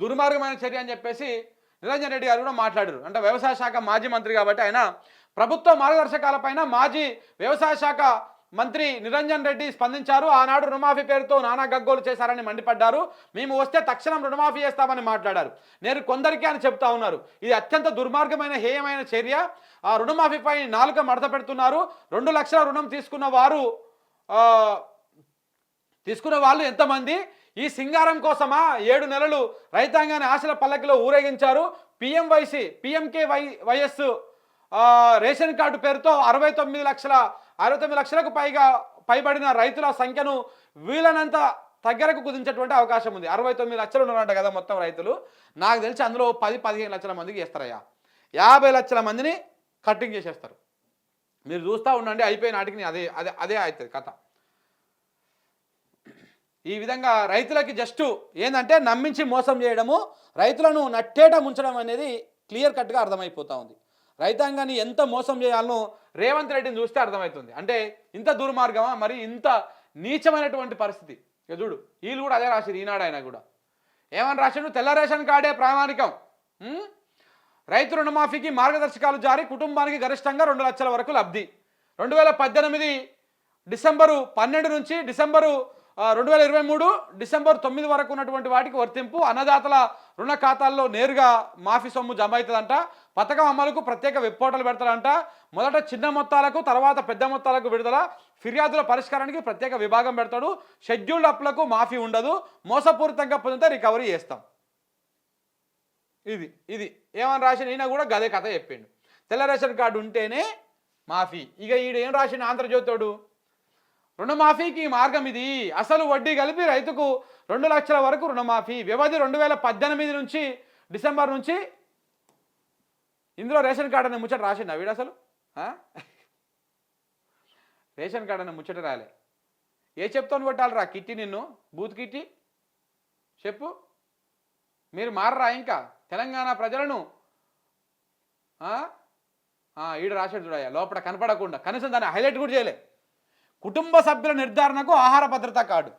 దుర్మార్గమైన చర్య అని చెప్పేసి నిరంజన్ రెడ్డి గారు కూడా మాట్లాడారు. అంటే వ్యవసాయ శాఖ మాజీ మంత్రి కాబట్టి ఆయన ప్రభుత్వ మార్గదర్శకాలపైన మాజీ వ్యవసాయ శాఖ మంత్రి నిరంజన్ రెడ్డి స్పందించారు. ఆనాడు రుణమాఫీ పేరుతో నానా గగ్గోలు చేశారని మండిపడ్డారు. మేము వస్తే తక్షణం రుణమాఫీ చేస్తామని మాట్లాడారు. నేను కొందరికి అని చెప్తా ఉన్నారు. ఇది అత్యంత దుర్మార్గమైన హేయమైన చర్య. ఆ రుణమాఫీపై నాలుక మడత పెడుతున్నారు. రెండు లక్షల రుణం తీసుకున్న వారు తీసుకున్న వాళ్ళు ఎంతమంది? ఈ సింగారం కోసమా ఏడు నెలలు రైతాంగాన్ని ఆశల పల్లకిలో ఊరేగించారు? PMYC PMK Y YS ration card పేరుతో అరవై తొమ్మిది లక్షల అరవై తొమ్మిది లక్షలకు పైగా పైబడిన రైతుల సంఖ్యను వీలైనంత దగ్గరకు కుదించేటువంటి అవకాశం ఉంది. అరవై తొమ్మిది లక్షలు ఉన్నారంట కదా మొత్తం రైతులు. నాకు తెలిసి అందులో పది పదిహేను లక్షల మందికి చేస్తారయ్యా. యాభై లక్షల మందిని కట్టింగ్ చేసేస్తారు. మీరు చూస్తూ ఉండండి అయిపోయిన నాటికి అదే అదే అదే అవుతుంది కథ. ఈ విధంగా రైతులకి జస్ట్ ఏంటంటే నమ్మించి మోసం చేయడము రైతులను నట్టేట ముంచడం అనేది క్లియర్ కట్గా అర్థమైపోతూ ఉంది. రైతాంగాన్ని ఎంత మోసం చేయాలనో రేవంత్ రెడ్డిని చూస్తే అర్థమవుతుంది అంటే ఇంత దుర్మార్గమా? మరి ఇంత నీచమైనటువంటి పరిస్థితి. ఇక చూడు వీళ్ళు కూడా అదే రాసిరు ఈనాడు ఆయన కూడా. ఏమని రాశాడు తెల్ల రేషన్ కార్డే ప్రామాణికం. రైతు రుణమాఫీకి మార్గదర్శకాలు జారీ కుటుంబానికి గరిష్టంగా రెండు లక్షల వరకు లబ్ధి. రెండు వేల పద్దెనిమిది డిసెంబరు పన్నెండు నుంచి డిసెంబరు రెండు వేల ఇరవై మూడు డిసెంబర్ తొమ్మిది వరకు ఉన్నటువంటి వాటికి వర్తింపు. అన్నదాతల రుణ ఖాతాల్లో నేరుగా మాఫీ సొమ్ము జమ అవుతుందంట పథకం అమలుకు ప్రత్యేక వెబ్ పోర్టల్ పెడతారంట. మొదట చిన్న మొత్తాలకు తర్వాత పెద్ద మొత్తాలకు విడుదల. ఫిర్యాదుల పరిష్కారానికి ప్రత్యేక విభాగం పెడతాడు. షెడ్యూల్డ్ అప్లకు మాఫీ ఉండదు. మోసపూరితంగా పొందితే రికవరీ చేస్తాం. ఇది ఇది. ఏమని రాసిన ఈయన కూడా గదే కథ చెప్పిండు. తెల్ల రేషన్ కార్డు ఉంటేనే మాఫీ. ఇక ఈడు ఏం రాసిన ఆంధ్రజ్యోతుడు రుణమాఫీకి మార్గం ఇది. అసలు వడ్డీ కలిపి రైతుకు రెండు లక్షల వరకు రుణమాఫీ. వ్యవధి రెండు వేల పద్దెనిమిది నుంచి డిసెంబర్ నుంచి ఇందులో రేషన్ కార్డు అనే ముచ్చట రాసిండు వీడు అసలు? రేషన్ కార్డు అనే ముచ్చట రాలే. ఏ చెప్తాను కొట్టాలరా కిట్టి నిన్ను? బూత్ కిట్టి? చెప్పు. మీరు మారరా ఇంకా? తెలంగాణ ప్రజలను ఈడు రాశాడు చూడయ్యా లోపల కనపడకుండా. కనీసం దాన్ని హైలైట్ కూడా చేయలే. కుటుంబ సభ్యుల నిర్ధారణకు ఆహార భద్రత కార్డు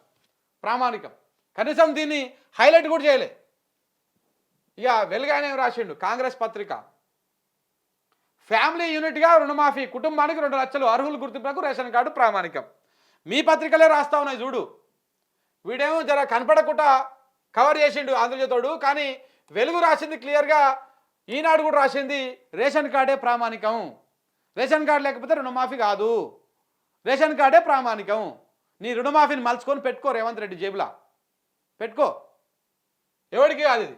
ప్రామాణికం. కనీసం దీన్ని హైలైట్ కూడా చేయలే. ఇక వెలుగానే రాసిండు కాంగ్రెస్ పత్రిక. ఫ్యామిలీ యూనిట్గా రుణమాఫీ కుటుంబానికి రెండు లక్షలు అర్హులు గుర్తింపులకు రేషన్ కార్డు ప్రామాణికం. మీ పత్రికలే రాస్తా ఉన్నాయి చూడు. వీడేమో జర కనపడకుండా కవర్ చేసిండు ఆంధ్రజ్యోతోడు కానీ వెలుగు రాసింది క్లియర్గా ఈనాడు కూడా రాసింది రేషన్ కార్డే ప్రామాణికం. రేషన్ కార్డు లేకపోతే రుణమాఫీ కాదు. రేషన్ కార్డే ప్రామాణికం. నీ రుణమాఫీని మలుచుకొని పెట్టుకో రేవంత్ రెడ్డి జేబులా. పెట్టుకో. ఎవడికి కాదు ఇది.